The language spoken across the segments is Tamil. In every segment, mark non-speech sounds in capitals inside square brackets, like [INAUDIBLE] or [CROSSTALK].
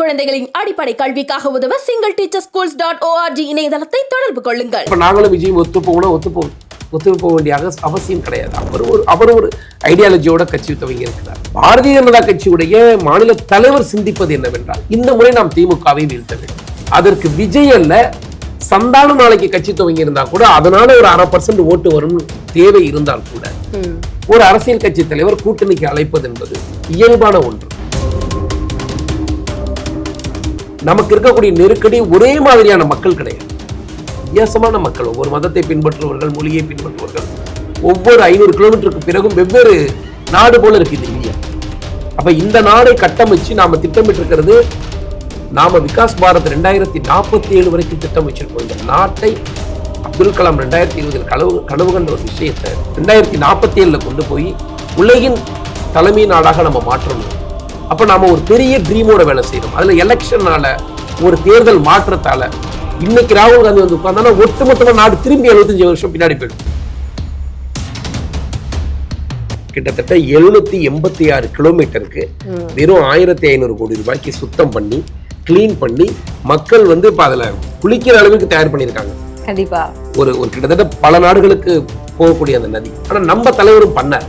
குழந்தைகளின் அடிப்படை கல்விக்காக உதவ single teacher schools dot org இணையதளத்தை தொடர்பு கொள்ளுங்கள். இப்போ நாங்களும் விஜயும் ஒத்து போகணும் ஒத்து போ ஒத்து போக வேண்டிய அவசியம் கிடையாது. அவர் ஒரு அவர் ஒரு ஐடியாலஜியோட கட்சி துவங்கி இருக்கிறார். பாரதிய ஜனதா கட்சியுடைய மாநில தலைவர் சிந்திப்பது என்னவென்றால் இந்த முறை நாம் திமுகவை வீழ்த்த வேண்டும். அதற்கு விஜய் அல்ல சந்தான நாளைக்கு கட்சி துவங்கி இருந்தா கூட அதனால ஒரு அரை பர்சன்ட் ஓட்டு வரும் தேவை இருந்தால் கூட ஒரு அரசியல் கட்சி தலைவர் கூட்டணிக்கு அழைப்பது என்பது இயல்பான ஒன்று. நமக்கு இருக்கக்கூடிய நெருக்கடி ஒரே மாதிரியான மக்கள் கிடையாது. வித்தியாசமான மக்கள். ஒவ்வொரு மதத்தை பின்பற்றுபவர்கள் மொழியை பின்பற்றுபவர்கள். ஒவ்வொரு ஐநூறு கிலோமீட்டருக்கு பிறகும் வெவ்வேறு நாடு போல இருக்கு இந்த இந்தியா. அப்போ இந்த நாடை கட்டமைச்சு நாம் திட்டமிட்டு இருக்கிறது விகாஸ் பாரத் ரெண்டாயிரத்தி நாற்பத்தி ஏழு வரைக்கும் திட்டம் வச்சிருக்கோம் இந்த நாட்டை அப்துல் கலாம் ரெண்டாயிரத்தி இருபதில் கனவு கனவு கண்ட ஒரு விஷயத்தை ரெண்டாயிரத்தி நாற்பத்தி ஏழில் கொண்டு போய் உலகின் தலைமை நாடாக நம்ம மாற்றணும். அப்ப நாம ஒரு பெரிய ட்ரீமோட வேலை செய்யணும். அதுல எலெக்ஷனால ஒரு தேர்தல் மாற்றத்தால இன்னைக்கு ராகுல் காந்தி வந்து உட்கார்ந்தாலும் ஒட்டுமொத்தமா நாடு திரும்பி 75 வருஷம் பின்னாடி போயிடும். கிட்டத்தட்ட எழுநூத்தி எண்பத்தி ஆறு கிலோமீட்டருக்கு வெறும் ஆயிரத்தி ஐநூறு கோடி ரூபாய்க்கு சுத்தம் பண்ணி க்ளீன் பண்ணி மக்கள் வந்து இப்ப அதுல குளிக்கிற அளவுக்கு தயார் பண்ணியிருக்காங்க. கண்டிப்பா. ஒரு ஒரு கிட்டத்தட்ட பல நாடுகளுக்கு போகக்கூடிய அந்த நதி. ஆனா நம்ம தலைவரும் பண்ணார்.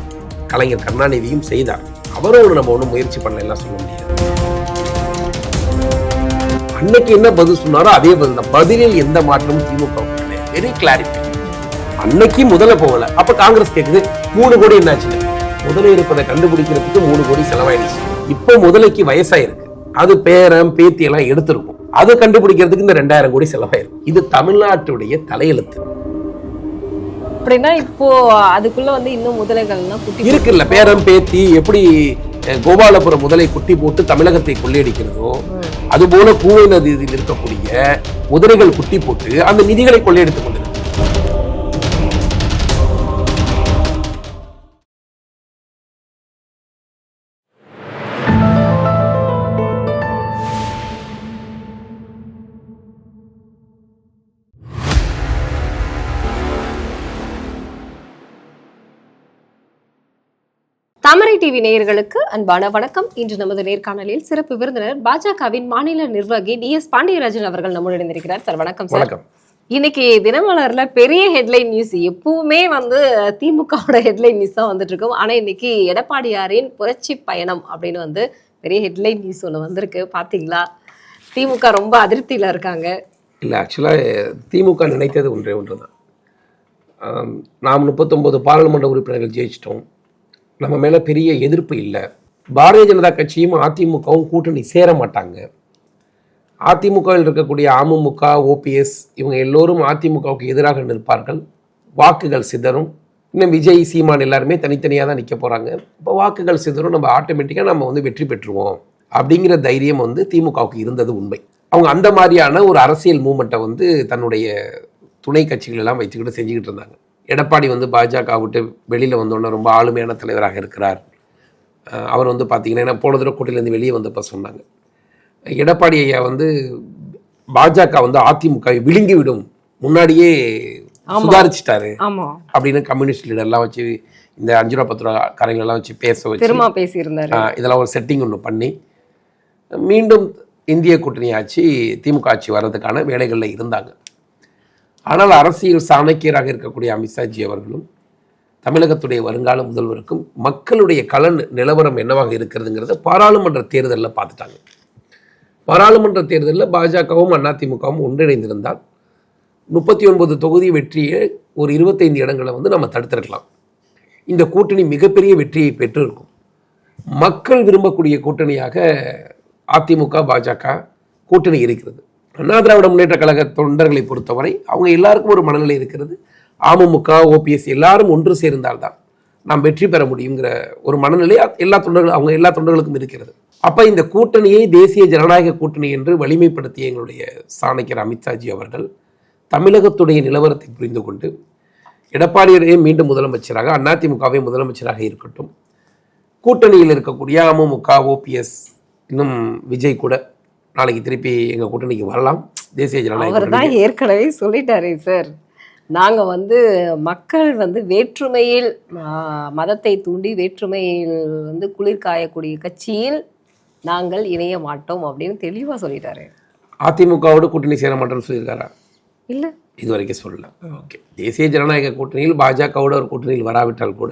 கலைஞர் கருணாநிதியும் செய்தார். அவரோடு நம்ம ஒன்றும் முயற்சி பண்ணலாம் சொல்ல முடியாது. அன்னைக்கு என்ன பதில் சொன்னாரோ அதே பதில் தான். பதிலில் எந்த மாற்றமும் திமுக வெரி கிளாரிட்டி அன்னைக்கு முதல்ல போகல. அப்ப காங்கிரஸ் கேக்குது மூணு கோடி என்னாச்சு? முதல்ல இருப்பதை கண்டுபிடிக்கிறதுக்கு மூணு கோடி செலவாயிடுச்சு. இப்போ முதலைக்கு வயசாயிருக்கு. அது பேரம் பேத்தி எல்லாம் எடுத்திருக்கும். அது கண்டுபிடிக்கிறதுக்கு இந்த ரெண்டாயிரம் கோடி செலவாயிருக்கும் இது தமிழ்நாட்டுடைய தலையெழுத்து. அப்படின்னா இப்போ அதுக்குள்ள வந்து இன்னும் முதலைகள்லாம் குட்டி இருக்குல்ல பேரம் பேத்தி எப்படி கோபாலபுரம் முதலை குட்டி போட்டு தமிழகத்தை கொள்ளையடிக்கிறதோ அதுபோல கூவை நதியில் இருக்கக்கூடிய முதலைகள் குட்டி போட்டு அந்த நிதிகளை கொள்ளையடித்துக் கொண்டிருக்கு தாமரை டிவி நேயர்களுக்கு அன்பான வணக்கம். இன்று நமது நேர்காணலில் சிறப்பு விருந்தினர் பாஜகவின் மாநில நிர்வாகி டி எஸ் பாண்டியராஜன் அவர்கள் நம்முடன் இணைந்திருக்கிறார். சார் வணக்கம் சார். இன்னைக்கு தினமலர்ல பெரிய ஹெட்லைன் நியூஸ் எப்பவுமே வந்து திமுகவோட ஹெட்லைன் நியூஸ் தான் வந்துட்டு இருக்கும். ஆனா இன்னைக்கு எடப்பாடியாரின் புரட்சி பயணம் அப்படின்னு வந்து பெரிய ஹெட்லைன் நியூஸ் ஒன்று வந்திருக்கு. பாத்தீங்களா? திமுக ரொம்ப அதிருப்தியில இருக்காங்க. இல்லை ஆக்சுவலாக திமுக நினைத்தது ஒன்றே ஒன்று தான் நாம் முப்பத்தொம்போது பாராளுமன்ற உறுப்பினர்கள் ஜெயிச்சிட்டோம். நம்ம மேலே பெரிய எதிர்ப்பு இல்லை. பாரதிய ஜனதா கட்சியும் அதிமுகவும் கூட்டணி சேர மாட்டாங்க. அதிமுகவில் இருக்கக்கூடிய அமமுக ஓபிஎஸ் இவங்க எல்லோரும் அதிமுகவுக்கு எதிராக நிற்பார்கள். வாக்குகள் சிதறும். இன்னும் விஜய் சீமான் எல்லாருமே தனித்தனியாக தான் நிற்க போகிறாங்க இப்போ வாக்குகள் சிதறும். நம்ம ஆட்டோமேட்டிக்காக நம்ம வந்து வெற்றி பெற்றுருவோம் அப்படிங்கிற தைரியம் வந்து திமுகவுக்கு இருந்தது உண்மை. அவங்க அந்த மாதிரியான ஒரு அரசியல் மூமெண்ட்டை வந்து தன்னுடைய துணை கட்சிகள் எல்லாம் வச்சுக்கிட்டு செஞ்சுக்கிட்டு இருந்தாங்க. எடப்பாடி வந்து பாஜக விட்டு வெளியில் வந்தோடனே ரொம்ப ஆளுமையான தலைவராக இருக்கிறார். அவர் வந்து பார்த்தீங்கன்னா ஏன்னா போன தடவை கூட்டிலேருந்து வெளியே வந்தப்போ சொன்னாங்க. எடப்பாடி ஐயா வந்து பாஜக வந்து அதிமுகவை விழுங்கி விடும் முன்னாடியே சுதாரிச்சிட்டாரு. அப்படின்னு கம்யூனிஸ்ட் லீடர்லாம் வச்சு இந்த அஞ்சு ரூபா பத்து ரூபா காரங்களெல்லாம் வச்சு பேச வச்சு பேசியிருந்தாரு. இதெல்லாம் ஒரு செட்டிங் ஒன்று பண்ணி மீண்டும் இந்திய கூட்டணி ஆட்சி திமுக ஆட்சி வர்றதுக்கான வேலைகளில் இருந்தாங்க. ஆனால் அரசியல் சாணக்கியராக இருக்கக்கூடிய அமித்ஷாஜி அவர்களும் தமிழகத்துடைய வருங்கால முதல்வருக்கும் மக்களுடைய கலன் நிலவரம் என்னவாக இருக்கிறதுங்கிறத பாராளுமன்ற தேர்தலில் பார்த்துட்டாங்க. பாராளுமன்ற தேர்தலில் பாஜகவும் அதிமுகவும் ஒன்றிணைந்திருந்தால் முப்பத்தி ஒன்பது தொகுதி வெற்றியை ஒரு இருபத்தைந்து இடங்களை வந்து நம்ம தடுத்திருக்கலாம். இந்த கூட்டணி மிகப்பெரிய வெற்றியை பெற்றிருக்கும். மக்கள் விரும்பக்கூடிய கூட்டணியாக அதிமுக பாஜக கூட்டணி இருக்கிறது. அண்ணா திராவிட முன்னேற்ற கழக தொண்டர்களை பொறுத்தவரை அவங்க எல்லாருக்கும் ஒரு மனநிலை இருக்கிறது. அமமுக ஓபிஎஸ் எல்லாரும் ஒன்று சேர்ந்தால்தான் நாம் வெற்றி பெற முடியுங்கிற ஒரு மனநிலை எல்லா தொண்டர்கள் அவங்க எல்லா தொண்டர்களுக்கும் இருக்கிறது. அப்போ இந்த கூட்டணியை தேசிய ஜனநாயக கூட்டணி என்று வலிமைப்படுத்திய எங்களுடைய சாணக்கியர் அமித்ஷாஜி அவர்கள் தமிழகத்துடைய நிலவரத்தை புரிந்து கொண்டு எடப்பாடியரையே மீண்டும் முதலமைச்சராக அதிமுகவே முதலமைச்சராக இருக்கட்டும் கூட்டணியில் இருக்கக்கூடிய அமமுக ஓபிஎஸ் இன்னும் விஜய் கூட நாளைக்கு திருப்பி எங்க கூட்டணிக்கு வரலாம். தேசிய ஜனநாயக அவர். தான் ஏற்கனவே சொல்லிட்டாரே சார். நாங்க வந்து மக்கள் வந்து வேற்றுமையில் மதத்தை தூண்டி வேற்றுமையில் வந்து குளிர் காயக்கூடிய கட்சியில் நாங்கள் இணைய மாட்டோம் அப்படின்னு தெளிவா சொல்லிட்டாரு. அதிமுகவோடு கூட்டணி சேர மாட்டேன்னு சொல்லியிருக்காரா? இல்ல. இது வரைக்கும் சொல்லல. ஓகே. தேசிய ஜனநாயக கூட்டணியில் பாஜகவோட ஒரு கூட்டணியில் வராவிட்டால் கூட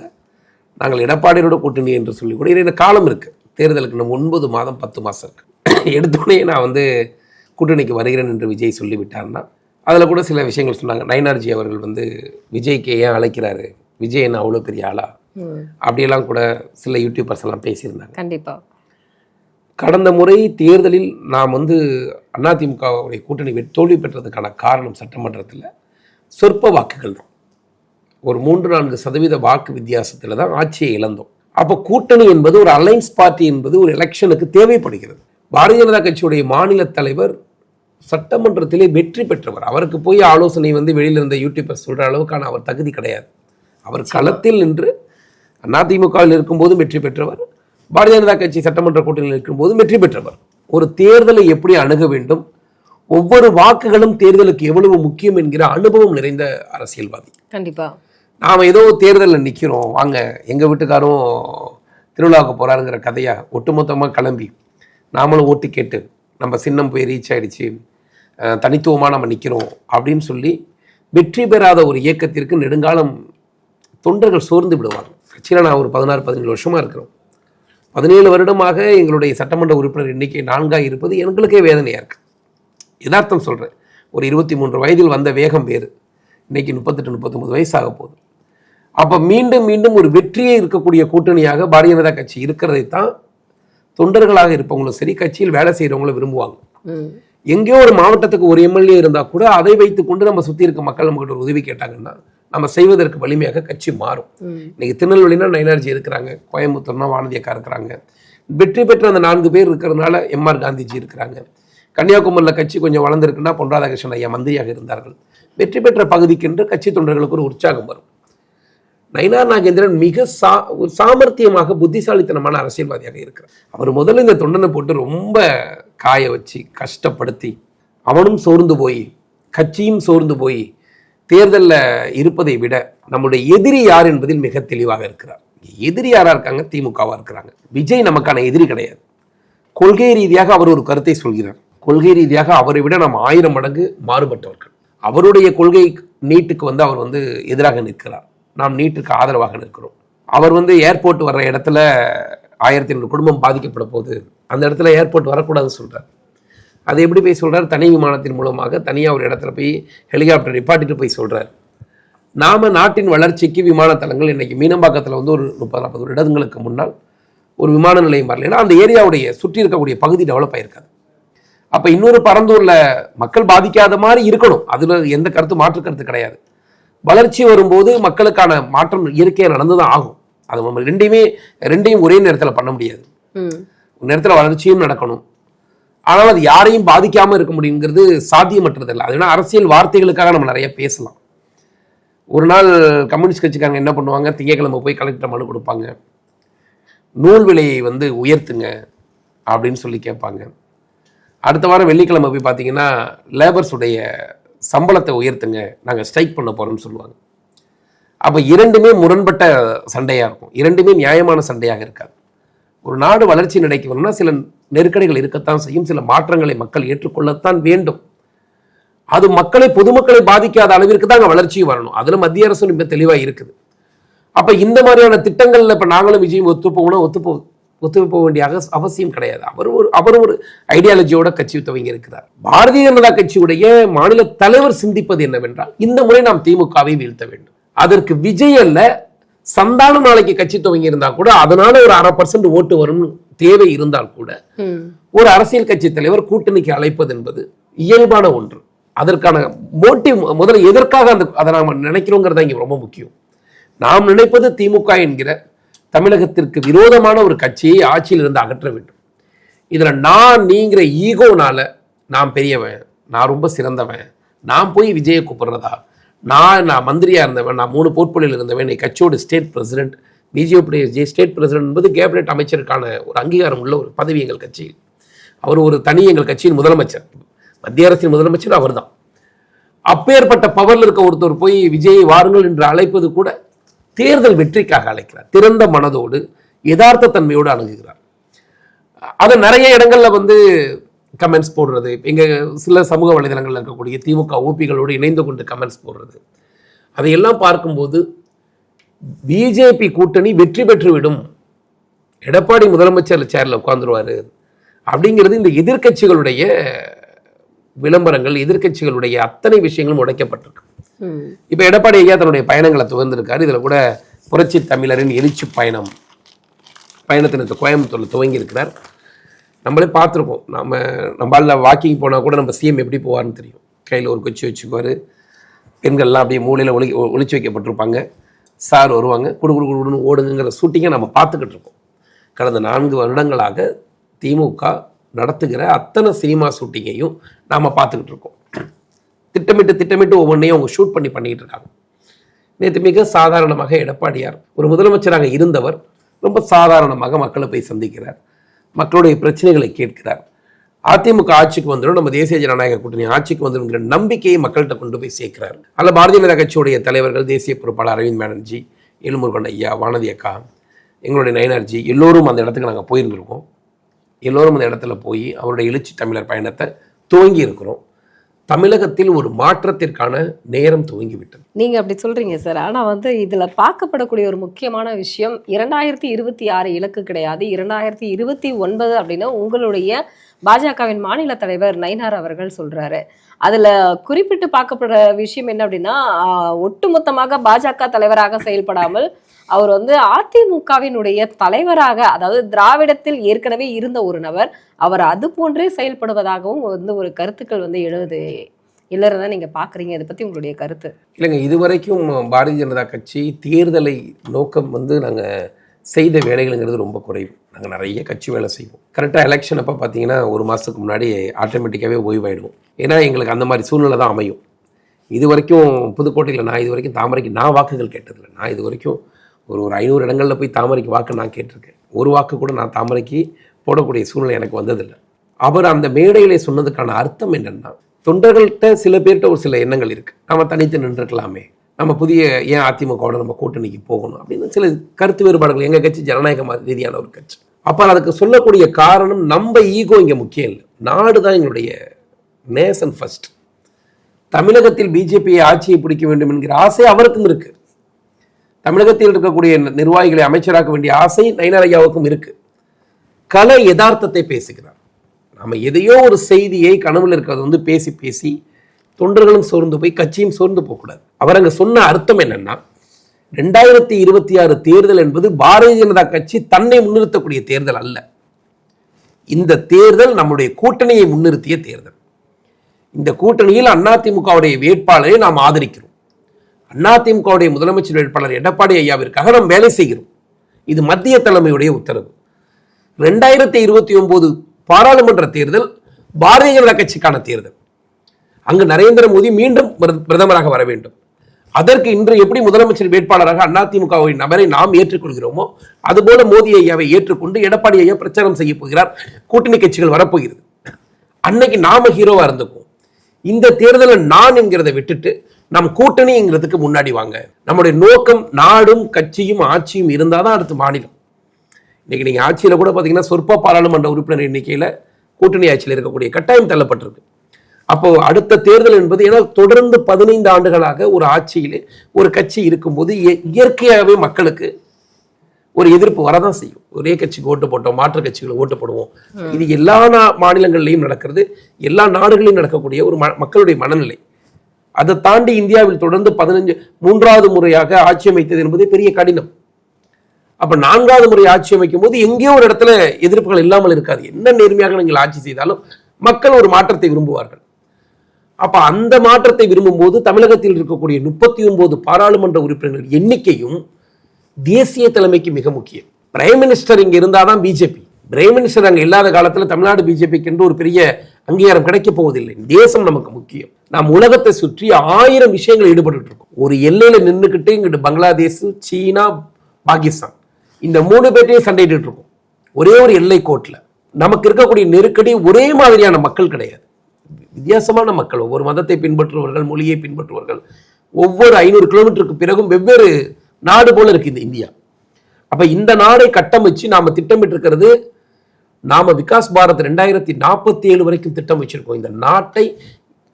நாங்கள் எடப்பாடியோட கூட்டணி என்று சொல்லி கூட இந்த காலம் இருக்கு. தேர்தலுக்கு நம்ம ஒன்பது மாதம் பத்து மாதம் இருக்கு. [LAUGHS] எடுத்தோடனே நான் வந்து கூட்டணிக்கு வருகிறேன் என்று விஜய் சொல்லிவிட்டார்னா அதில் கூட சில விஷயங்கள் சொன்னாங்க. நயனார்ஜி அவர்கள் வந்து விஜய்க்கு ஏன் அழைக்கிறாரு? விஜய் என்ன அவ்வளோ பெரிய ஆளா? அப்படியெல்லாம் கூட சில யூடியூபர்ஸ் எல்லாம் பேசியிருந்தாங்க. கண்டிப்பா. கடந்த முறை தேர்தலில் நாம் வந்து அதிமுகவுடைய கூட்டணி தோல்வி பெற்றதுக்கான காரணம் சட்டமன்றத்தில் சொற்ப வாக்குகள் தான். ஒரு மூன்று நான்கு சதவீத வாக்கு வித்தியாசத்தில் தான் ஆட்சியை இழந்தோம். அப்போ கூட்டணி என்பது ஒரு அலைன்ஸ் பார்ட்டி என்பது ஒரு எலெக்ஷனுக்கு தேவைப்படுகிறது. பாரதிய ஜனதா கட்சியுடைய மாநில தலைவர் சட்டமன்றத்திலே வெற்றி பெற்றவர். அவருக்கு போய் ஆலோசனை வந்து வெளியில இருந்த யூடியூபர் சொல்ற அளவுக்கான அவர் தகுதி கிடையாது. அவர் களத்தில் நின்று அதிமுகவில் இருக்கும்போதும் வெற்றி பெற்றவர் பாரதிய ஜனதா கட்சி சட்டமன்ற கூட்டணியில் இருக்கும்போதும் வெற்றி பெற்றவர். ஒரு தேர்தலை எப்படி அணுக வேண்டும்? ஒவ்வொரு வாக்குகளும் தேர்தலுக்கு எவ்வளவு முக்கியம் என்கிற அனுபவம் நிறைந்த அரசியல்வாதி. கண்டிப்பா. நாம் ஏதோ தேர்தலில் நிற்கிறோம் வாங்க எங்கள் வீட்டுக்காரும் திருவிழாவுக்கு போகிறாருங்கிற கதையா ஒட்டுமொத்தமாக கிளம்பி நாமளும் ஓட்டு கேட்டு நம்ம சின்னம் போய் ரீச் ஆகிடுச்சு தனித்துவமாக நம்ம நிற்கிறோம் அப்படின்னு சொல்லி வெற்றி பெறாத ஒரு இயக்கத்திற்கு நெடுங்காலம் தொண்டர்கள் சோர்ந்து விடுவாங்க. கட்சியில் நான் ஒரு பதினாறு பதினேழு வருஷமாக இருக்கிறோம். பதினேழு வருடமாக எங்களுடைய சட்டமன்ற உறுப்பினர் எண்ணிக்கை நான்காக இருப்பது எங்களுக்கே வேதனையாக இருக்குது யதார்த்தம் சொல்கிறேன் ஒரு இருபத்தி மூன்று வயதில் வந்த வேகம் வேறு. இன்றைக்கி முப்பத்தெட்டு முப்பத்தொம்பது வயசாக போகுது. அப்போ மீண்டும் மீண்டும் ஒரு வெற்றியே இருக்கக்கூடிய கூட்டணியாக பாரதிய ஜனதா கட்சி இருக்கிறதை தான் தொண்டர்களாக இருப்பவங்களும் சரி கட்சியில் வேலை செய்கிறவங்களும் விரும்புவாங்க. எங்கேயோ ஒரு மாவட்டத்துக்கு ஒரு எம்எல்ஏ இருந்தால் கூட அதை வைத்துக்கொண்டு நம்ம சுற்றி இருக்க மக்கள் நம்மகிட்ட ஒரு உதவி கேட்டாங்கன்னா நம்ம செய்வதற்கு வலிமையாக கட்சி மாறும். இன்னைக்கு திருநெல்வேலினா நயனார்ஜி இருக்கிறாங்க கோயம்புத்தூர்னா வானதி அக்கா இருக்கிறாங்க. வெற்றி பெற்ற அந்த நான்கு பேர் இருக்கிறதுனால எம்ஆர் காந்திஜி இருக்கிறாங்க. கன்னியாகுமரியில் கட்சி கொஞ்சம் வளர்ந்துருக்குன்னா பொன் ராதாகிருஷ்ணன் ஐயா மந்திரியாக இருந்தார்கள். வெற்றி பெற்ற பகுதிக்கென்று கட்சி தொண்டர்களுக்கு ஒரு உற்சாகம் வரும். நயினார் நாகேந்திரன் மிக சா சாமர்த்தியமாக புத்திசாலித்தனமான அரசியல்வாதியாக இருக்கிறார். அவர் முதல்ல இந்த தொண்டனை போட்டு ரொம்ப காய வச்சு கஷ்டப்படுத்தி அவனும் சோர்ந்து போய் கட்சியும் சோர்ந்து போய் தேர்தலில் இருப்பதை விட நம்முடைய எதிரி யார் என்பதில் மிக தெளிவாக இருக்கிறார். எதிரி யாராக இருக்காங்க? திமுகவாக இருக்கிறாங்க. விஜய் நமக்கான எதிரி கிடையாது. கொள்கை ரீதியாக அவர் ஒரு கருத்தை சொல்கிறார். கொள்கை ரீதியாக அவரை விட நாம் ஆயிரம் மடங்கு மாறுபட்டவர்கள். அவருடைய கொள்கை நீட்டுக்கு வந்து அவர் வந்து எதிராக நிற்கிறார். நாம் நீட்டுக்கு ஆதரவாக நிற்கிறோம். அவர் வந்து ஏர்போர்ட் வர்ற இடத்துல ஆயிரத்தி ஐநூறு குடும்பம் பாதிக்கப்பட போகுது. அந்த இடத்துல ஏர்போர்ட் வரக்கூடாதுன்னு சொல்கிறார் அதை எப்படி போய் சொல்கிறார் தனி விமானத்தின் மூலமாக தனியாக ஒரு இடத்துல போய் ஹெலிகாப்டர் நிப்பாட்டிட்டு போய் சொல்கிறார் நாம நாட்டின் வளர்ச்சிக்கு விமான தளங்கள் இன்னைக்கு மீனம்பாக்கத்தில் வந்து ஒரு முப்பது நாற்பது ஒரு இடங்களுக்கு முன்னால் ஒரு விமான நிலையம் வரலைன்னா அந்த ஏரியாவுடைய சுற்றி இருக்கக்கூடிய பகுதி டெவலப் ஆகிருக்காது அப்போ இன்னொரு பரந்தூரில் மக்கள் பாதிக்காத மாதிரி இருக்கணும். அதில் எந்த கருத்து மாற்று கருத்து கிடையாது. வளர்ச்சி வரும்போது மக்களுக்கான மாற்றம் இயற்கையாக நடந்து தான் ஆகும். அது நம்ம ரெண்டையுமே ரெண்டையும் ஒரே நேரத்தில் பண்ண முடியாது. நேரத்தில் வளர்ச்சியும் நடக்கணும். ஆனால் அது யாரையும் பாதிக்காமல் இருக்க முடியுங்கிறது சாத்தியமற்றது இல்லை. அதனால அரசியல் வார்த்தைகளுக்காக நம்ம நிறைய பேசலாம். ஒரு நாள் கம்யூனிஸ்ட் கட்சிக்காரங்க என்ன பண்ணுவாங்க? திங்கக்கிழமை போய் கலெக்டர் மனு கொடுப்பாங்க. நூல் விலையை வந்து உயர்த்துங்க அப்படின்னு சொல்லி கேட்பாங்க. அடுத்த வாரம் வெள்ளிக்கிழமை போய் பார்த்தீங்கன்னா லேபர்ஸுடைய சம்பளத்தை உயர்த்துங்க நாங்கள் ஸ்ட்ரைக் பண்ண போகிறோம்னு சொல்லுவாங்க. அப்போ இரண்டுமே முரண்பட்ட சண்டையாக இருக்கும். இரண்டுமே நியாயமான சண்டையாக இருக்காது. ஒரு நாடு வளர்ச்சி நடைக்கு வரணும்னா சில நெருக்கடிகள் இருக்கத்தான் செய்யும். சில மாற்றங்களை மக்கள் ஏற்றுக்கொள்ளத்தான் வேண்டும். அது மக்களை பொதுமக்களை பாதிக்காத அளவிற்கு தான் அங்கே வளர்ச்சியும் வரணும். அதில் மத்திய அரசு மிக தெளிவாக இருக்குது. அப்போ இந்த மாதிரியான திட்டங்களில் இப்போ நாங்களும் விஜயும் ஒத்து ஒத்துப்போகுது ஒத்து போ ஒத்து போக வேண்டிய அகஸ்- அவசியம் கிடையாது. அவர் ஒரு அவர் ஒரு ஐடியாலஜியோட கட்சி துவங்கி இருக்கிறார். பாரதிய ஜனதா கட்சியுடைய மாநில தலைவர் சிந்திப்பது என்னவென்றால் இந்த முறை நாம் திமுகவை வீழ்த்த வேண்டும். அதற்கு விஜய் அல்ல சந்தானம் நாளைக்கு கட்சி துவங்கி இருந்தா கூட அதனால ஒரு அரை பர்சன்ட் ஓட்டு வரும்னு தேவை இருந்தால் கூட ஒரு அரசியல் கட்சி தலைவர் கூட்டணிக்கு அழைப்பது என்பது இயல்பான ஒன்று. அதற்கான மோட்டிவ் முதல்ல எதற்காக அந்த அதை நாம் நினைக்கிறோங்கிறது இங்கே ரொம்ப முக்கியம். நாம் நினைப்பது திமுக என்கிற தமிழகத்திற்கு விரோதமான ஒரு கட்சியை ஆட்சியில் இருந்து அகற்ற வேண்டும். இதில் நான் நீங்கிற ஈகோனால நான் பெரியவன் நான் ரொம்ப சிறந்தவன் நான் போய் விஜயை கூப்பிடுறதா? நான் நான் மந்திரியாக இருந்தவன் நான் மூணு போர்ட்போலியில் இருந்தவன் என் கட்சியோட state president BJP state president என்பது கேபினெட் அமைச்சருக்கான ஒரு அங்கீகாரம் உள்ள ஒரு பதவி எங்கள் கட்சியில். அவர் ஒரு தனி எங்கள் கட்சியின் முதலமைச்சர். மத்திய அரசின் முதலமைச்சர் அவர்தான். அப்பேற்பட்ட பவரில் இருக்க ஒருத்தர் போய் விஜய் வாருங்கள் என்று அழைப்பது கூட தேர்தல் வெற்றிக்காக அழைக்கிறார். திறந்த மனதோடு யதார்த்த தன்மையோடு அணுகுகிறார். அதை நிறைய இடங்களில் வந்து கமெண்ட்ஸ் போடுறது எங்கள் சில சமூக வலைதளங்கள்ல இருக்கக்கூடிய திமுக ஓபிகளோடு இணைந்து கொண்டு கமெண்ட்ஸ் போடுறது. அதையெல்லாம் பார்க்கும்போது பிஜேபி கூட்டணி வெற்றி பெற்று விடும். எடப்பாடி முதலமைச்சர் சேரில் உட்கார்ந்துருவாரு. அப்படிங்கிறது இந்த எதிர்க்கட்சிகளுடைய விளம்பரங்கள் எதிர்க்கட்சிகளுடைய அத்தனை விஷயங்களும் உடைக்கப்பட்டிருக்கு. இப்போ எடப்பாடி ஐயா தன்னுடைய பயணங்களை துவந்திருக்காரு. இதில் கூட புரட்சி தமிழரின் எழுச்சி பயணம் பயணத்தினத்தை கோயம்புத்தூரில் துவங்கி இருக்கிறார் நம்மளே பார்த்துருக்கோம் நம்ம நம்மளால் வாக்கிங் போனால் கூட நம்ம சிஎம் எப்படி போவார்னு தெரியும். கையில் ஒரு குச்சி வச்சுக்குவார். பெண்கள்லாம் அப்படியே மூலையில் ஒளி ஒழிச்சு வைக்கப்பட்டிருப்பாங்க. சார் வருவாங்க. குடு குடு குடுன்னு ஓடுங்கிற ஷூட்டிங்கை நம்ம பார்த்துக்கிட்டு இருக்கோம் கடந்த நான்கு வருடங்களாக திமுக நடத்துகிற அத்தனை சினிமா ஷூட்டிங்கையும் நாம் பார்த்துக்கிட்டு இருக்கோம். திட்டமிட்டு திட்டமிட்டு ஒவ்வொன்றையும் அவங்க ஷூட் பண்ணி பண்ணிகிட்டு இருக்காங்க. நேற்று மிக சாதாரணமாக எடப்பாடியார் ஒரு முதலமைச்சராக இருந்தவர் ரொம்ப சாதாரணமாக மக்களை போய் சந்திக்கிறார். மக்களுடைய பிரச்சனைகளை கேட்கிறார். அதிமுக ஆட்சிக்கு வந்துடும் நம்ம தேசிய ஜனநாயக கூட்டணி ஆட்சிக்கு வந்துடுங்கிற நம்பிக்கையை மக்கள்கிட்ட கொண்டு போய் சேர்க்கிறார். அல்ல பாரதிய ஜனதா கட்சியுடைய தலைவர்கள் தேசிய பொறுப்பாளர் அரவிந்த் பானர்ஜி எழுமுருகன் ஐயா வானதி அக்கா எங்களுடைய நயனார்ஜி எல்லோரும் அந்த இடத்துக்கு நாங்கள் போயிருந்திருக்கோம். எல்லோரும் அந்த இடத்துல போய் அவருடைய எழுச்சி தமிழர் பயணத்தை துவங்கி இருக்கிறோம். தமிழகத்தில் ஒரு மாற்றத்திற்கான நேரம் துவங்கிவிட்டது. நீங்க அப்படி சொல்றீங்க சார். ஆனா வந்து இதுல பார்க்கப்படக்கூடிய ஒரு முக்கியமான விஷயம் இரண்டாயிரத்தி இருபத்தி ஆறு இலக்கு கிடையாது. இரண்டாயிரத்தி இருபத்தி ஒன்பது அப்படின்னா உங்களுடைய பாஜகவின் மாநில தலைவர் நயினார் அவர்கள் சொல்றாரு. அதுல குறிப்பிட்டு பார்க்கப்படுற விஷயம் என்ன அப்படின்னா ஒட்டுமொத்தமாக பாஜக தலைவராக செயல்படாமல் அவர் வந்து அதிமுகவினுடைய தலைவராக அதாவது திராவிடத்தில் ஏற்கனவே இருந்த ஒரு நபர் அவர் அது போன்றே செயல்படுவதாகவும் வந்து ஒரு கருத்துக்கள் வந்து எழுது. இல்லைன்னா நீங்க பாக்குறீங்க இதை பத்தி உங்களுடைய கருத்து. இல்லைங்க இதுவரைக்கும் பாரதிய ஜனதா கட்சி தேர்தலை நோக்கம் வந்து நாங்கள் செய்த வேலைகளுங்கிறது ரொம்ப குறைவு. நாங்கள் நிறைய கட்சி வேலை செய்வோம். கரெக்டாக எலெக்ஷன் அப்போ பார்த்தீங்கன்னா ஒரு மாதத்துக்கு முன்னாடி ஆட்டோமேட்டிக்காகவே ஓய்வாயிடுவோம். ஏன்னா எங்களுக்கு அந்த மாதிரி சூழ்நிலை தான் அமையும். இது வரைக்கும் புதுக்கோட்டையில் நான் இது வரைக்கும் தாமரைக்கு நான் வாக்குகள் கேட்டதில்லை. நான் இது வரைக்கும் ஒரு ஒரு ஐநூறு இடங்களில் போய் தாமரைக்கு வாக்கு நான் கேட்டிருக்கேன். ஒரு வாக்கு கூட நான் தாமரைக்கு போடக்கூடிய சூழ்நிலை எனக்கு வந்ததில்லை. அவர் அந்த மேடையில் சொன்னதுக்கான அர்த்தம் என்னென்னா தொண்டர்கள்ட்ட சில பேர்கிட்ட ஒரு சில எண்ணங்கள் இருக்குது நம்ம தனித்து நின்றுக்கலாமே நம்ம புதிய ஏன் அதிமுகவோட நம்ம கூட்டணிக்கு போகணும் அப்படின்னு சில கருத்து வேறுபாடுகள் எங்கள் கட்சி ஜனநாயக ரீதியான ஒரு கட்சி. அப்போ அதுக்கு சொல்லக்கூடிய காரணம் நம்ம ஈகோ இங்கே முக்கியம் இல்லை. நாடு தான் எங்களுடைய நேசன் ஃபர்ஸ்ட் தமிழகத்தில் பிஜேபியை ஆட்சியை பிடிக்க வேண்டும் என்கிற ஆசை அவருக்கும் இருக்குது தமிழகத்தில் இருக்கக்கூடிய நிர்வாகிகளை அமைச்சராக்க வேண்டிய ஆசை நயினார் ஐயாவுக்கும் இருக்கு. கலை யதார்த்தத்தை பேசுகிறார். நம்ம எதையோ ஒரு செய்தியை கனவில் இருக்கிறது வந்து பேசி பேசி தொண்டர்களும் சோர்ந்து போய் கட்சியும் சோர்ந்து போகக்கூடாது. அவர் அங்கே சொன்ன அர்த்தம் என்னன்னா ரெண்டாயிரத்தி இருபத்தி ஆறு தேர்தல் என்பது பாரதிய ஜனதா கட்சி தன்னை முன்னிறுத்தக்கூடிய தேர்தல் அல்ல. இந்த தேர்தல் நம்முடைய கூட்டணியை முன்னிறுத்திய தேர்தல். இந்த கூட்டணியில் அதிமுகவுடைய வேட்பாளரை நாம் ஆதரிக்கிறோம். அதிமுகவுடைய முதலமைச்சர் வேட்பாளர் எடப்பாடி ஐயாவிற்காக நாம் வேலை செய்கிறோம். இது மத்திய தலைமையுடைய உத்தரவு. ரெண்டாயிரத்தி இருபத்தி ஒன்பது பாராளுமன்ற தேர்தல் பாரதிய ஜனதா கட்சிக்கான தேர்தல். அங்கு நரேந்திர மோடி மீண்டும் பிரத- பிரதமராக வர வேண்டும். அதற்கு இன்று எப்படி முதலமைச்சர் வேட்பாளராக அதிமுகவின் நபரை நாம் ஏற்றுக்கொள்கிறோமோ அதுபோல மோடி ஐயாவை ஏற்றுக்கொண்டு எடப்பாடி ஐயா பிரச்சாரம் செய்ய போகிறார். கூட்டணி கட்சிகள் வரப்போகிறது. அன்னைக்கு நாம ஹீரோவா இருந்துக்கும் இந்த தேர்தலை நான் என்கிறதை விட்டுட்டு நம் கூட்டணிங்கிறதுக்கு முன்னாடி வாங்க. நம்முடைய நோக்கம் நாடும் கட்சியும் ஆட்சியும் இருந்தாதான் அடுத்து மாநிலம். இன்னைக்கு நீங்க ஆட்சியில கூட பாத்தீங்கன்னா சொற்ப பாராளுமன்ற உறுப்பினர் எண்ணிக்கையில கூட்டணி ஆட்சியில் இருக்கக்கூடிய கட்டாயம் தள்ளப்பட்டிருக்கு. அப்போ அடுத்த தேர்தல் என்பது ஏன்னா தொடர்ந்து பதினைந்து ஆண்டுகளாக ஒரு ஆட்சியிலே ஒரு கட்சி இருக்கும்போது இய- இயற்கையாகவே மக்களுக்கு ஒரு எதிர்ப்பு வரதான் செய்யும். ஒரே கட்சிக்கு ஓட்டு போட்டோம் மாற்று கட்சிகளுக்கு ஓட்டு போடுவோம். இது எல்லா மாநிலங்கள்லையும் நடக்கிறது. எல்லா நாடுகளிலும் நடக்கக்கூடிய ஒரு மக்களுடைய மனநிலை. அதை தாண்டி இந்தியாவில் தொடர்ந்து பதினஞ்சு மூன்றாவது முறையாக ஆட்சி அமைத்தது என்பது பெரிய கடினம். அப்ப நான்காவது முறை ஆட்சி அமைக்கும் போது எங்கேயோ ஒரு இடத்துல எதிர்ப்புகள் இல்லாமல் இருக்காது. என்ன நேர்மையாக நீங்கள் ஆட்சி செய்தாலும் மக்கள் ஒரு மாற்றத்தை விரும்புவார்கள். அப்ப அந்த மாற்றத்தை விரும்பும் போது தமிழகத்தில் இருக்கக்கூடிய முப்பத்தி ஒன்பது பாராளுமன்ற உறுப்பினர்கள் எண்ணிக்கையும் தேசிய தலைமைக்கு மிக முக்கியம். பிரைம் மினிஸ்டர் இங்க இருந்தாதான் பிஜேபி பிரைம் மினிஸ்டர் அங்கே இல்லாத காலத்தில் தமிழ்நாடு பிஜேபிக்கு என்று ஒரு பெரிய அங்கீகாரம் கிடைக்க போவதில்லை. தேசம் நமக்கு முக்கியம். நாம் உலகத்தை சுற்றி ஆயிரம் விஷயங்கள் ஈடுபட்டு இருக்கோம் ஒரு எல்லையில நின்றுக்கிட்டு இங்கிட்டு பங்களாதேஷ் சீனா பாகிஸ்தான். இந்த மூணு பேர்ட்டையும் சண்டையிட்டு இருக்கோம் ஒரே ஒரு எல்லை கோட்டில் நமக்கு இருக்கக்கூடிய நெருக்கடி ஒரே மாதிரியான மக்கள் கிடையாது. வித்தியாசமான மக்கள். ஒவ்வொரு மதத்தை பின்பற்றுபவர்கள் மொழியை பின்பற்றுபவர்கள். ஒவ்வொரு ஐநூறு கிலோமீட்டருக்கு பிறகும் வெவ்வேறு நாடு போல இருக்கு இந்த இந்தியா. அப்ப இந்த நாடை கட்டமைச்சு நாம திட்டமிட்டு இருக்கிறது நாம விகாஸ் பாரத் ரெண்டாயிரத்தி நாற்பத்தி ஏழு வரைக்கும் திட்டம் வச்சிருக்கோம் இந்த நாட்டை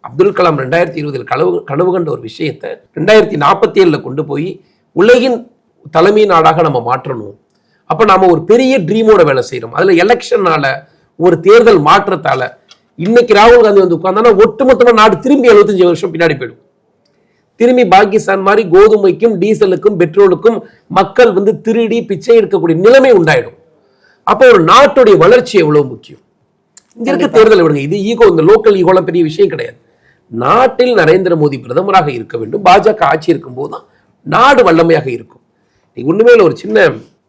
அப்துல் கலாம் ரெண்டாயிரத்தி இருபதில் கனவு கனவு கண்ட ஒரு விஷயத்தை ரெண்டாயிரத்தி நாற்பத்தி ஏழில் கொண்டு போய் உலகின் தலைமை நாடாக நம்ம மாற்றணும். அப்போ நாம ஒரு பெரிய ட்ரீமோட வேலை செய்கிறோம் அதில் எலெக்ஷனால ஒரு தேர்தல் மாற்றத்தால இன்னைக்கு ராகுல் காந்தி வந்து உட்கார்ந்தானா ஒட்டுமொத்தமாக நாடு திரும்பி எழுபத்தஞ்சு வருஷம் பின்னாடி போயிடும். திரும்பி பாகிஸ்தான் மாதிரி கோதுமைக்கும் டீசலுக்கும் பெட்ரோலுக்கும் மக்கள் வந்து திருடி பிச்சை எடுக்கக்கூடிய நிலைமை உண்டாயிடும். அப்போ ஒரு நாட்டுடைய வளர்ச்சி எவ்வளவு முக்கியம்? இங்க இருக்க தேர்தல் விடுங்க. இது ஈகோ இந்த லோக்கல் ஈகோலாம் பெரிய விஷயம் கிடையாது. நாட்டில் நரேந்திர மோடி பிரதமராக இருக்க வேண்டும். பாஜக ஆட்சி இருக்கும்போது தான் நாடு வல்லமையாக இருக்கும். ஒண்ணுமே இல்லை ஒரு சின்ன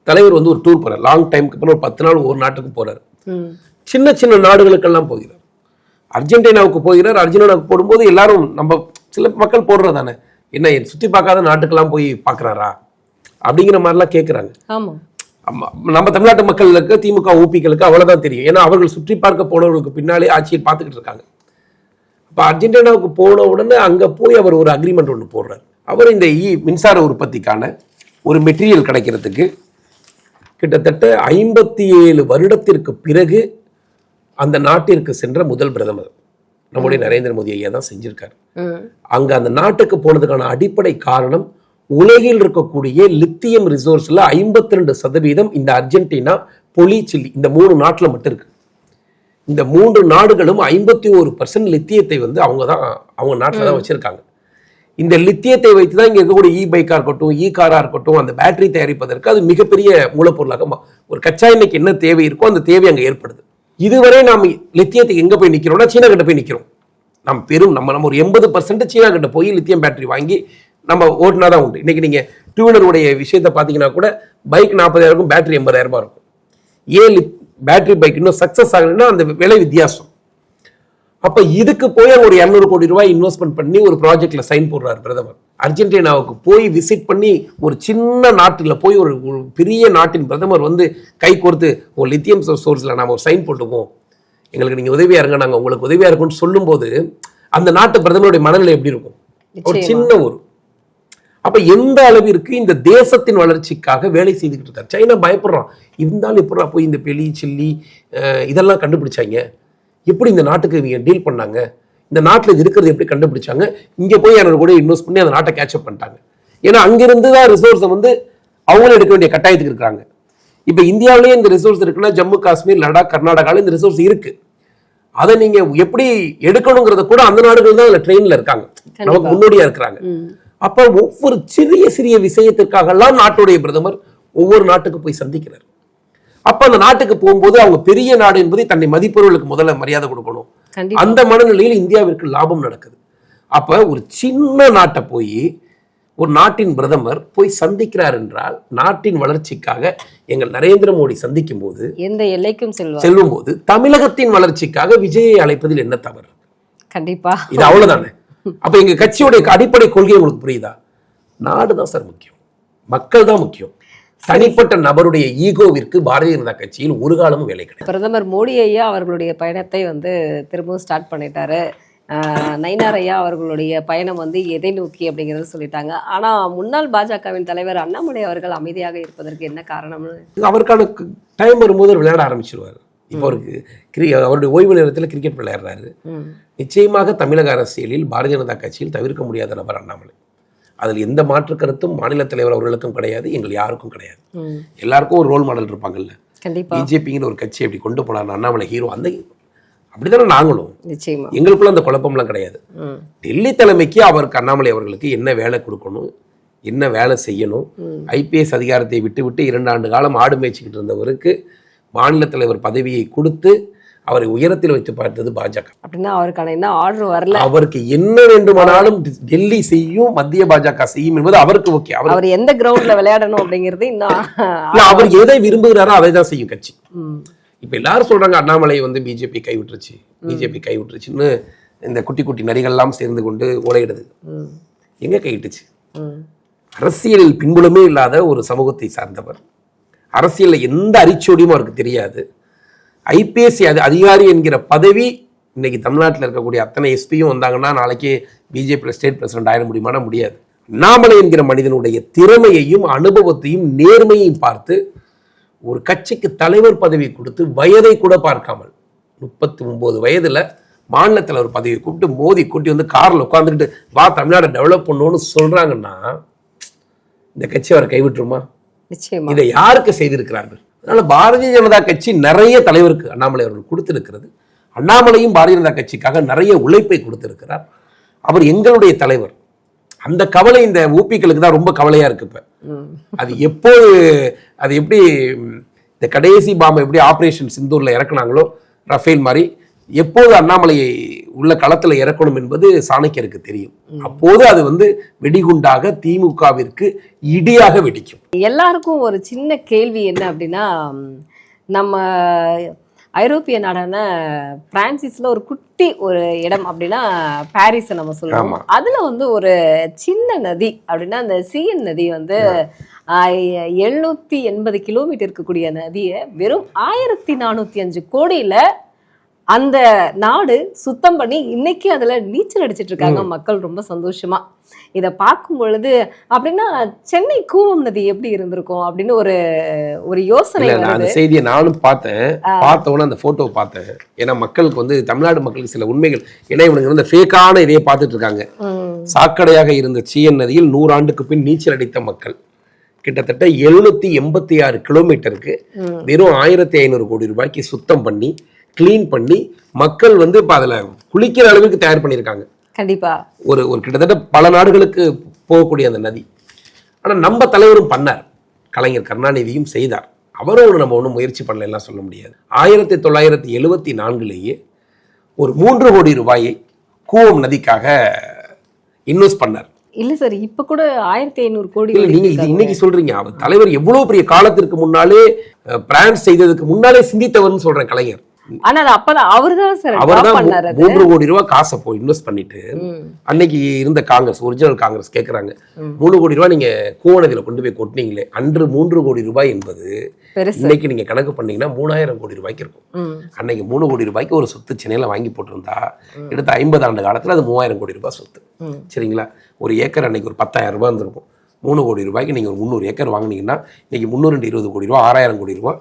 தலைவர் வந்து ஒரு டூர் போறார். லாங் டைமுக்கு அப்புறம் ஒரு பத்து நாள் ஒரு நாட்டுக்கு போறாரு. சின்ன சின்ன நாடுகளுக்கெல்லாம் போகிறார். அர்ஜென்டினாவுக்கு போகிறார். அர்ஜென்டினாவுக்கு போடும்போது எல்லாரும் நம்ம சில மக்கள் போடுறது தானே என்ன சுற்றி பார்க்காத நாட்டுக்கெல்லாம் போய் பார்க்குறாரா? அப்படிங்கிற மாதிரிலாம் கேட்குறாங்க நம்ம தமிழ்நாட்டு மக்களுக்கு திமுக ஊபிகளுக்கு அவ்வளவுதான் தெரியும். ஏன்னா அவர்கள் சுற்றி பார்க்க போனவர்களுக்கு பின்னாலே ஆட்சியை பார்த்துக்கிட்டு இருக்காங்க. அப்ப அர்ஜென்டினாவுக்கு போன உடனே அங்க போய் அவர் ஒரு அக்ரிமெண்ட் ஒன்று போடுறார். அவர் இந்த இ மின்சார உற்பத்திக்கான ஒரு மெட்டீரியல் கிடைக்கிறதுக்கு கிட்டத்தட்ட ஐம்பத்தி ஏழு வருடத்திற்கு பிறகு அந்த நாட்டிற்கு சென்ற முதல் பிரதமர். நம்முடைய நரேந்திர மோடி ஐயா தான் செஞ்சிருக்காரு. அங்க அந்த நாட்டுக்கு போனதுக்கான அடிப்படை காரணம் உலகில் இருக்கக்கூடிய லித்தியம் ரிசோர்ஸ்ல ஐம்பத்தி ரெண்டு சதவீதம் இந்த அர்ஜென்டினா பொலி சில்லி இந்த மூணு நாட்டுல மட்டும் இருக்கு. இந்த மூன்று நாடுகளும் ஐம்பத்தி ஒரு பர்சன்ட் லித்தியத்தை வந்து அவங்க தான் அவங்க நாட்டில் தான் வச்சிருக்காங்க. இந்த லித்தியத்தை வைத்து தான் இங்க இருக்கக்கூடிய இ பைக்கா இருக்கட்டும் இ காரா இருக்கட்டும் அந்த பேட்டரி தயாரிப்பதற்கு அது மிகப்பெரிய மூலப்பொருளாக ஒரு கச்சா எண்ணெய்க்கு என்ன தேவை இருக்கோ அந்த தேவை அங்க ஏற்படுது. இதுவரை நாம் லித்தியத்துக்கு எங்க போய் நிக்கிறோம்னா சீனா கிட்ட போய் நிக்கிறோம். நம்ம பெரும் நம்ம நம்ம ஒரு எண்பது பர்சன்ட் சீனா கிட்ட போய் லித்தியம் பேட்டரி வாங்கி நம்ம ஓட்டினா தான் உண்டு. இன்னைக்கு நீங்க டூ வீலருடைய விஷயத்தை பார்த்தீங்கன்னா கூட பைக் நாற்பதாயிரம் இருக்கும் பேட்டரி எண்பதாயிரம் ரூபாய் இருக்கும். ஏன் பேட்டரி பைக் இன்னும் சக்ஸஸ் ஆகலைன்னா அந்த விலை வித்தியாசம். அப்ப இதுக்கு போய் ஒரு இரநூறு கோடி ரூபாய் இன்வெஸ்ட்மெண்ட் பண்ணி ஒரு ப்ராஜெக்ட்ல சைன் போடுறாரு பிரதமர். அர்ஜென்டினாவுக்கு போய் விசிட் பண்ணி ஒரு சின்ன நாட்டுல போய் ஒரு ஒரு பெரிய நாட்டின் பிரதமர் வந்து கை கோர்த்து ஒரு லித்தியம் சோர்ஸ்ல நாம ஒரு சைன் போட்டுக்குவோம். எங்களுக்கு நீங்க உதவியா இருங்க நாங்க உங்களுக்கு உதவியா இருக்கோம்னு சொல்லும்போது அந்த நாட்டு பிரதமருடைய மனநிலை எப்படி இருக்கும்? ஒரு. சின்ன ஒரு அப்ப எந்த அளவிற்கு இந்த தேசத்தின் வளர்ச்சிக்காக வேலை செய்துக்கிட்டு இருக்காரு? சைனா பயப்படுறான். இருந்தாலும் எப்படா போய் இந்த பெலி சில்லி இதெல்லாம் கண்டுபிடிச்சாங்க? எப்படி இந்த நாட்டுக்கு இவங்க டீல் பண்ணாங்க? இந்த நாட்டில் இது இருக்கிறது எப்படி கண்டுபிடிச்சாங்க? இங்க போய் என்னோட கூட இன்வெஸ்ட் பண்ணி அந்த நாட்டை கேட்சப் பண்ணிட்டாங்க. ஏன்னா அங்கிருந்து தான் ரிசோர்ஸை வந்து அவங்களும் எடுக்க வேண்டிய கட்டாயத்துக்கு இருக்காங்க இப்ப இந்தியாவிலேயே இந்த ரிசோர்ஸ் இருக்குன்னா ஜம்மு காஷ்மீர் லடாக் கர்நாடகால இந்த ரிசோர்ஸ் இருக்கு. அதை நீங்க எப்படி எடுக்கணுங்கிறத கூட அந்த நாடுகள் தான் அதுல ட்ரெயின்ல இருக்காங்க. நமக்கு முன்னோடியா இருக்கிறாங்க. அப்ப ஒவ்வொரு சிறிய சிறிய விஷயத்திற்காகலாம் நாட்டுடைய பிரதமர் ஒவ்வொரு நாட்டுக்கு போய் சந்திக்கிறார். அப்ப அந்த நாட்டுக்கு போகும்போது அவங்க பெரிய நாடு என்பதை தன்னை மதிப்பவர்களுக்கு முதல்ல மரியாதை கொடுக்கணும். அந்த மனநிலையில் இந்தியாவிற்கு லாபம் நடக்குது. அப்ப ஒரு சின்ன நாட்டை போய் ஒரு நாட்டின் பிரதமர் போய் சந்திக்கிறார் என்றால் நாட்டின் வளர்ச்சிக்காக எங்கள் நரேந்திர மோடி சந்திக்கும் போது எந்த எல்லைக்கும் செல்லும் போது தமிழகத்தின் வளர்ச்சிக்காக விஜயை அழைப்பதில் என்ன தவறு? கண்டிப்பா. இது அவ்வளவுதானே? அப்ப எங்க கட்சியுடைய அடிப்படை கொள்கை உங்களுக்கு புரியுதா? நாடு தான் சார் முக்கியம். மக்கள் தான் முக்கியம். தனிப்பட்ட நபருடைய ஈகோவிற்கு பாரதிய ஜனதா கட்சியில் ஒரு காலமும் வேலை கிடையாது. பிரதமர் மோடி ஐயா அவர்களுடைய பயணத்தை வந்து திரும்பவும் ஸ்டார்ட் பண்ணிட்டாரு. நயினார் ஐயா அவர்களுடைய பயணம் வந்து எதை நோக்கி அப்படிங்கறத சொல்லிட்டாங்க. ஆனா முன்னாள் பாஜகவின் தலைவர் அண்ணாமலை அவர்கள் அமைதியாக இருப்பதற்கு என்ன காரணம்னு? அவருக்கான டைம் வரும்போது விளையாட ஆரம்பிச்சிருவாரு. இப்போ அவருக்கு கிரி அவருடைய ஓய்வு நேரத்தில் கிரிக்கெட் விளையாடுறாரு. நிச்சயமாக தமிழக அரசியலில் பாரதிய ஜனதா கட்சியில் தவிர்க்க முடியாத நபர் அண்ணாமலை. அதில் எந்த மாற்று கருத்தும் மாநில தலைவர் அவர்களுக்கும் கிடையாது எங்கள் யாருக்கும் கிடையாது. எல்லாருக்கும் ஒரு ரோல் மாடல் இருப்பாங்கல்ல. பிஜேபிங்கிற ஒரு கட்சி அப்படி கொண்டு போனார் அண்ணாமலை ஹீரோ அந்த அப்படிதானே நாங்களும். எங்களுக்குள்ள அந்த குழப்பம்லாம் கிடையாது. டெல்லி தலைமைக்கு அவருக்கு அண்ணாமலை அவர்களுக்கு என்ன வேலை கொடுக்கணும் என்ன வேலை செய்யணும் ஐபிஎஸ் அதிகாரத்தை விட்டு விட்டு இரண்டு ஆண்டு காலம் ஆடு மேய்ச்சிக்கிட்டு இருந்தவருக்கு மாநில தலைவர் பதவியை கொடுத்து அவரை உயரத்தில் வைத்து பார்த்தது பாஜக. அப்படின்னா அவருக்கான என்ன ஆர்டர் வரல? அவருக்கு என்ன வேண்டுமானாலும் டெல்லி செய்யும் மத்திய பாஜக செய்யும் என்பது அவருக்கு ஓகே. அவர் அவர் எந்த கிரவுண்ட்ல விளையாடணும் அப்படிங்கிறது இன்னும் [LAUGHS] அவர் எதை விரும்புகிறாரோ அதை தான் செய்யும் கட்சி. இப்ப எல்லாரும் சொல்றாங்க அண்ணாமலை வந்து பிஜேபி கைவிட்டுருச்சு பிஜேபி கைவிட்டுருச்சுன்னு இந்த குட்டி குட்டி நரிகள்லாம் சேர்ந்து கொண்டு ஓலையிடுது. ம். எங்க கைவிட்டுச்சு. அரசியலில் பின்புலமே இல்லாத ஒரு சமூகத்தை சார்ந்தவர். அரசியலில் எந்த அரிச்சோடியும் அவருக்கு தெரியாது. ஐபிஎஸ்சி அது அதிகாரி என்கிற பதவி இன்னைக்கு தமிழ்நாட்டில் இருக்கக்கூடிய அத்தனை எஸ்பியும் வந்தாங்கன்னா நாளைக்கு பிஜேபியில் ஸ்டேட் பிரசிடென்ட் ஆயிட முடியுமானா முடியாது. அண்ணாமலை என்கிற மனிதனுடைய திறமையையும் அனுபவத்தையும் நேர்மையையும் பார்த்து ஒரு கட்சிக்கு தலைவர் பதவி கொடுத்து வயதை கூட பார்க்காமல் முப்பத்தி ஒன்பது வயதில் மாநில தலைவர் பதவியை கூப்பிட்டு மோதி கூட்டி வந்து காரில் உட்காந்துக்கிட்டு வா தமிழ்நாடு டெவலப் பண்ணணும்னு சொல்கிறாங்கன்னா இந்த கட்சி அவரை கைவிட்டுருமா? நிச்சயமா. இதை யாருக்கு செய்திருக்கிறார்கள்? அதனால பாரதிய ஜனதா கட்சி நிறைய தலைவருக்கு அண்ணாமலை அவர்கள் கொடுத்திருக்கிறது. அண்ணாமலையும் பாரதிய ஜனதா கட்சிக்காக நிறைய உழைப்பை கொடுத்திருக்கிறார். அவர் எங்களுடைய தலைவர். அந்த கவலை இந்த ஊப்பிகளுக்கு தான் ரொம்ப கவலையா இருக்கு இப்ப. அது எப்போது அது எப்படி இந்த கடைசி பாம்பை எப்படி ஆபரேஷன் சிந்தூர்ல இறக்குனாங்களோ ரஃபேல் மாதிரி எப்போது அண்ணாமலையை உள்ள களத்துல இறக்கணும் என்பது சாணக்கியருக்கு தெரியும். அப்போது அது வந்து வெடிகுண்டாக திமுகவிற்கு இடியாக வெடிக்கும். எல்லாருக்கும் ஒரு சின்ன கேள்வி என்ன அப்படின்னா நம்ம ஐரோப்பிய நாடான பிரான்சிஸ்ல ஒரு குட்டி ஒரு இடம் அப்படின்னா பாரிஸை நம்ம சொல்லுவோம். அதுல வந்து ஒரு சின்ன நதி அப்படின்னா அந்த சிஎன் நதி வந்து எழுநூத்தி எண்பது கிலோமீட்டர் இருக்கக்கூடிய நதியை வெறும் ஆயிரத்தி நானூத்தி அஞ்சு கோடியில அந்த நாடு சுத்தம் பண்ணி இன்னைக்கு அதுல நீச்சல் அடிச்சிட்டு இருக்காங்க மக்கள் ரொம்ப சந்தோஷமா. இத பார்க்கும் பொழுது அப்படின்னா சென்னை கூவம் நதி எப்படி இருந்திருக்கும் அப்படின்னு ஒரு ஒரு யோசனை அந்த செய்தியை நானும் பார்த்தேன். பார்த்த உடனே அந்த போட்டோவை பார்த்தேன். ஏன்னா மக்களுக்கு வந்து தமிழ்நாடு மக்களுக்கு சில உண்மைகள் ஏன்னா இவனுங்க வந்து ஃபேக்கான இதையே பார்த்துட்டு இருக்காங்க. சாக்கடையாக இருந்த சீயன் நதியில் நூறாண்டுக்கு பின் நீச்சல் அடித்த மக்கள். கிட்டத்தட்ட எழுநூத்தி எண்பத்தி ஆறு கிலோமீட்டருக்கு. வெறும் ஆயிரத்தி ஐநூறு கோடி ரூபாய்க்கு சுத்தம் பண்ணி க்ளீன் பண்ணி மக்கள் வந்து இப்போ அதில் குளிக்கிற அளவுக்கு தயார் பண்ணியிருக்காங்க. கண்டிப்பா. ஒரு ஒரு கிட்டத்தட்ட பல நாடுகளுக்கு போகக்கூடிய அந்த நதி. ஆனால் நம்ம தலைவரும் பண்ணார். கலைஞர் கருணாநிதியும் செய்தார். அவரும் நம்ம ஒன்றும் முயற்சி பண்ணல எல்லாம் சொல்ல முடியாது. ஆயிரத்தி தொள்ளாயிரத்தி எழுவத்தி நான்குலேயே ஒரு மூன்று கோடி ரூபாயை கூவம் நதிக்காக இன்வெஸ்ட் பண்ணார். இல்ல சார் இப்ப கூட ஆயிரத்தி ஐநூறு கோடி இல்ல நீங்க இது இன்னைக்கு சொல்றீங்க. அவர் தலைவர் எவ்வளவு பெரிய காலத்திற்கு முன்னாலே பிராண்ட் செய்ததுக்கு முன்னாலே சிந்தித்தவர்னு சொல்றேன் கலைஞர். ஆனா அது அப்பதான் அவர்தான் சார் அவர் drop தான் பண்ணாரு அது. மூன்று கோடி ரூபாய் காசை போய் இன்வெஸ்ட் பண்ணிட்டு அன்னைக்கு இருந்த காங்கிரஸ் ஒரிஜினல் காங்கிரஸ் கேட்குறாங்க மூணு கோடி ரூபாய் நீங்க கூவநதியில கொண்டு போய் கொட்டினீங்களே அன்று மூன்று கோடி ரூபாய் என்பது இன்னைக்கு நீங்க கணக்கு பண்ணீங்கன்னா மூணாயிரம் கோடி ரூபாய்க்கு இருக்கும். அன்னைக்கு மூணு கோடி ரூபாய்க்கு ஒரு சொத்து சென்னையில வாங்கி போட்டிருந்தா எடுத்த ஐம்பது ஆண்டு காலத்துல அது மூவாயிரம் கோடி ரூபாய் சொத்து. சரிங்களா? ஒரு ஏக்கர் அன்னைக்கு ஒரு பத்தாயிரம் ரூபாய் இருந்திருக்கும். மூணு கோடி ரூபாய்க்கு நீங்க ஒரு முந்நூறு ஏக்கர் வாங்குனீங்கன்னா இன்னைக்கு முந்நூறு இருபது கோடி ரூபாய் ஆறாயிரம் கோடி ரூபாய்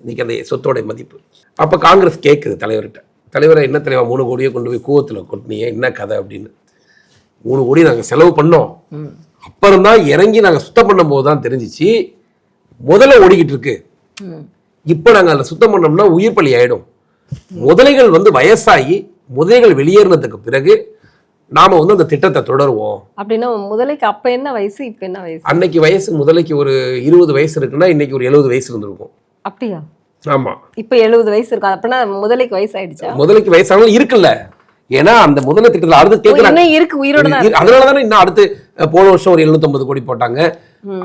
இன்னைக்கு அந்த சொத்தோட மதிப்பு. அப்ப காங்கிரஸ் கேட்குது தலைவர்கிட்ட. தலைவரை என்ன தலைவர் மூணு கோடியை கொண்டு போய் கூவத்துல கொட்டினீங்க என்ன கதை அப்படின்னு. மூணு கோடி நாங்க செலவு பண்ணோம். அப்புறம் தான் இறங்கி நாங்க சுத்தம் பண்ணும் போது தான் தெரிஞ்சிச்சு முதல்ல ஓடிக்கிட்டு இருக்கு. இப்போ நாங்க அதில் சுத்தம் பண்ணோம்னா உயிர் பலி ஆயிடும். முதலைகள் வந்து வயசாகி முதலைகள் வெளியேறினதுக்கு பிறகு நாம வந்து அந்த திட்டத்தை தொடருவோம். அப்படின்னா முதலைக்கு அப்ப என்ன வயசு இப்ப என்ன வயசு? அன்னைக்கு வயசு முதலைக்கு ஒரு இருபது வயசு இருக்குன்னா இன்னைக்கு ஒரு எழுபது வயசு இருந்திருக்கும். அப்படியா? ஆமா. இப்ப எழுபது வயசு இருக்கும் அப்படின்னா முதலைக்கு வயசு ஆயிடுச்சா முதலைக்கு வயசானாலும் இருக்குல்ல. ஏன்னா அந்த முதலை திட்டத்தில் அடுத்து கேட்குறாங்க இருக்கு உயிரோட தான் இருக்கு. அதனால தானே இன்னும் அடுத்து போன வருஷம் ஒரு 750 கோடி போட்டாங்க.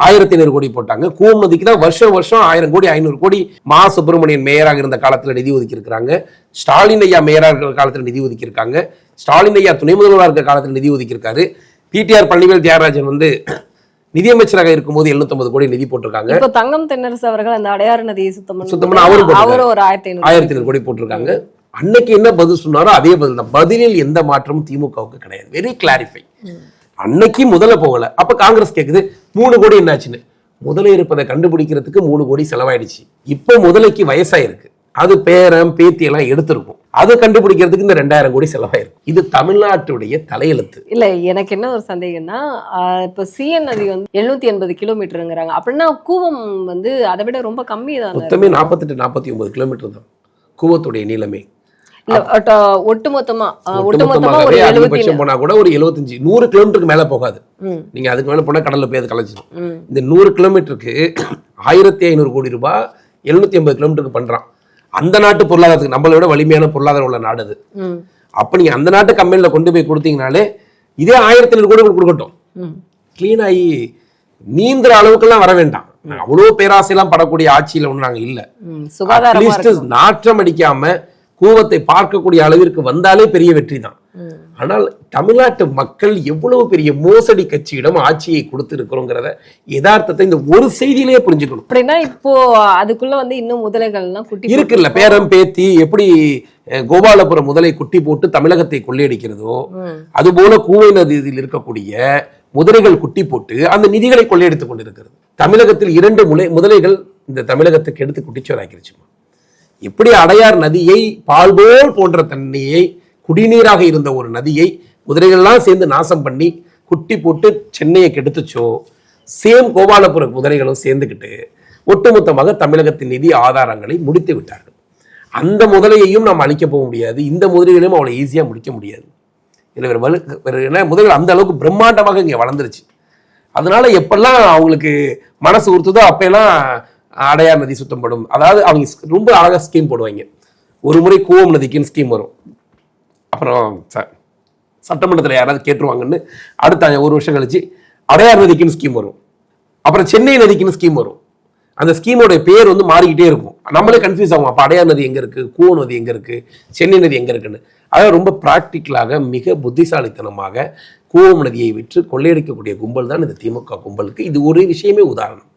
ஆயிரத்தி ஐநூறு கோடி போட்டாங்க. கூவநதிக்கு தான் வருஷம் வருஷம் ஆயிரம் கோடி ஐநூறு கோடி மா சுப்பிரமணியன் மேயராக இருந்த காலத்துல நிதி ஒதுக்கி இருக்கிறாங்க ஸ்டாலின் ஐயா மேயராக இருக்கிற காலத்துல நிதி ஒதுக்கி இருக்காங்க ஸ்டாலின் ஐயா துணை முதல்வராக இருக்கிற காலத்துல நிதி ஒதுக்கி இருக்காரு பிடிஆர் பழனிவேல் தியாகராஜன் வந்து நிதியமைச்சராக இருக்கும்போது 750 கோடி நிதி போட்டிருக்காங்க. இப்ப தங்கம் தென்னரசு அவர்கள் அந்த அடையாறு நதியை சுத்தம் சுத்தம் அவரும். அவரும் ஒரு ஆயிரத்தி ஐநூறு ஆயிரத்தி ஐநூறு கோடி போட்டிருக்காங்க. அன்னைக்கு என்ன பதில் சொன்னாரோ அதே பதில் தான். பதிலில் எந்த மாற்றமும் திமுகவுக்கு கிடையாது. வெரி கிளாரிஃபை அன்னைக்கு முதல்ல போகல. அப்ப காங்கிரஸ் கேக்குது மூணு கோடி என்னாச்சுன்னு. முதல்ல இருப்பதை கண்டுபிடிக்கிறதுக்கு மூணு கோடி செலவாயிடுச்சு. இப்போ முதலைக்கு வயசாயிருக்கு. அது பேரம் பேத்தி எல்லாம் எடுத்திருக்கும். அதை கண்டுபிடிக்கிறதுக்கு இந்த ரெண்டாயிரம் கோடி செலவாயிருக்கும் இது தமிழ்நாட்டுடைய தலையெழுத்து. இல்ல எனக்கு என்ன ஒரு சந்தேகம்னா இப்ப சிஎன் நதி வந்து எழுநூத்தி எண்பது கிலோமீட்டருங்கிறாங்க. அப்படின்னா கூவம் வந்து அதை விட ரொம்ப கம்மி தானே மொத்தமே நாற்பத்தெட்டு நாற்பத்தி ஒன்பது கிலோமீட்டர் தான். கூவத்துடைய நீளமே. ஒட்டுமொத்தமா ஒட்டுமொத்தமா ஒரு எழுபத்தி போனா கூட ஒரு எழுபத்தஞ்சு நூறு கிலோமீட்டருக்கு மேல போகாது. நீங்க அதுக்கு மேல போனா கடல்ல போய் அது கலைச்சிடும். இந்த நூறு கிலோமீட்டருக்கு ஆயிரத்தி ஐநூறு கோடி ரூபாய் எழுநூத்தி ஐம்பது கிலோமீட்டருக்கு பண்றான். அந்த நாட்டு பொருளாதாரத்துக்கு நம்மளை விட வலிமையான பொருளாதாரம் உள்ள நாடு அது. அப்ப நீங்க அந்த நாட்டு கம்பெனில கொண்டு போய் கொடுத்தீங்கனாலே இதே ஆயிரத்தி ஐநூறு கோடி கொடுக்கட்டும். க்ளீன் ஆகி நீந்துற அளவுக்கெல்லாம் வர வேண்டாம். அவ்வளோ பேராசையெல்லாம் படக்கூடிய ஆட்சியில ஒண்ணு நாங்க இல்ல. நாற்றம் அடிக்காம கூவத்தை பார்க்கக்கூடிய அளவிற்கு வந்தாலே பெரிய வெற்றி தான். ஆனால் தமிழ்நாட்டு மக்கள் எவ்வளவு பெரிய மோசடி கட்சியிடம் ஆட்சியை கொடுத்திருக்கிறோங்கிறத யதார்த்தத்தை இந்த ஒரு செய்தியிலேயே புரிஞ்சுக்கணும். அப்படின்னா இப்போ அதுக்குள்ள வந்து இன்னும் முதலைகள்லாம் குட்டி இருக்குல்ல பேரம் பேத்தி எப்படி கோபாலபுரம் முதலை குட்டி போட்டு தமிழகத்தை கொள்ளையடிக்கிறதோ அதுபோல கூவை நதியில் இருக்கக்கூடிய முதலைகள் குட்டி போட்டு அந்த நிதிகளை கொள்ளையடித்துக் கொண்டிருக்கிறது. தமிழகத்தில் இரண்டு முலை முதலைகள் இந்த தமிழகத்துக்கு எடுத்து குட்டிச்சோறாக்கிருச்சுமா எப்படி அடையார் நதியை பால்போல் போன்ற தண்ணியை குடிநீராக இருந்த ஒரு நதியை குதிரைகள்லாம் சேர்ந்து நாசம் பண்ணி குட்டி போட்டு சென்னையை கெடுத்துச்சோ சேம் கோபாலபுர குதிரைகளும் சேர்ந்துக்கிட்டு ஒட்டுமொத்தமாக தமிழகத்தின் நிதி ஆதாரங்களை முடித்து விட்டார்கள். அந்த முதலையையும் நாம் அழிக்க போக முடியாது. இந்த முதலைகளையும் அவ்வளோ ஈஸியாக முடிக்க முடியாது. இதில் வேறு வலு வேறு என்ன முதல்கள் அந்த அளவுக்கு பிரம்மாண்டமாக இங்கே வளர்ந்துருச்சு. அதனால எப்பெல்லாம் அவங்களுக்கு மனசு உறுத்துதோ அப்பெல்லாம் அடையார் நதி சுத்தம் படும். அதாவது அவங்க ரொம்ப அழகாக ஸ்கீம் போடுவாங்க. ஒரு முறை கூவம் நதிக்குன்னு ஸ்கீம் வரும். அப்புறம் ச சட்டமன்றத்தில் யாராவது கேட்டுருவாங்கன்னு அடுத்த ஒரு வருஷம் கழிச்சு அடையார் நதிக்குன்னு ஸ்கீம் வரும். அப்புறம் சென்னை நதிக்குன்னு ஸ்கீம் வரும். அந்த ஸ்கீமோட பேர் வந்து மாறிக்கிட்டே இருக்கும். நம்மளே கன்ஃபியூஸ் ஆகும் அப்போ அடையார் நதி எங்கே இருக்குது கூவ நதி எங்கே இருக்குது சென்னை நதி எங்கே இருக்குன்னு. அதாவது ரொம்ப ப்ராக்டிக்கலாக மிக புத்திசாலித்தனமாக கூவம் நதியை விற்று கொள்ளையடிக்கக்கூடிய கும்பல் தான் இந்த திமுக கும்பலுக்கு. இது ஒரு விஷயமே உதாரணம்.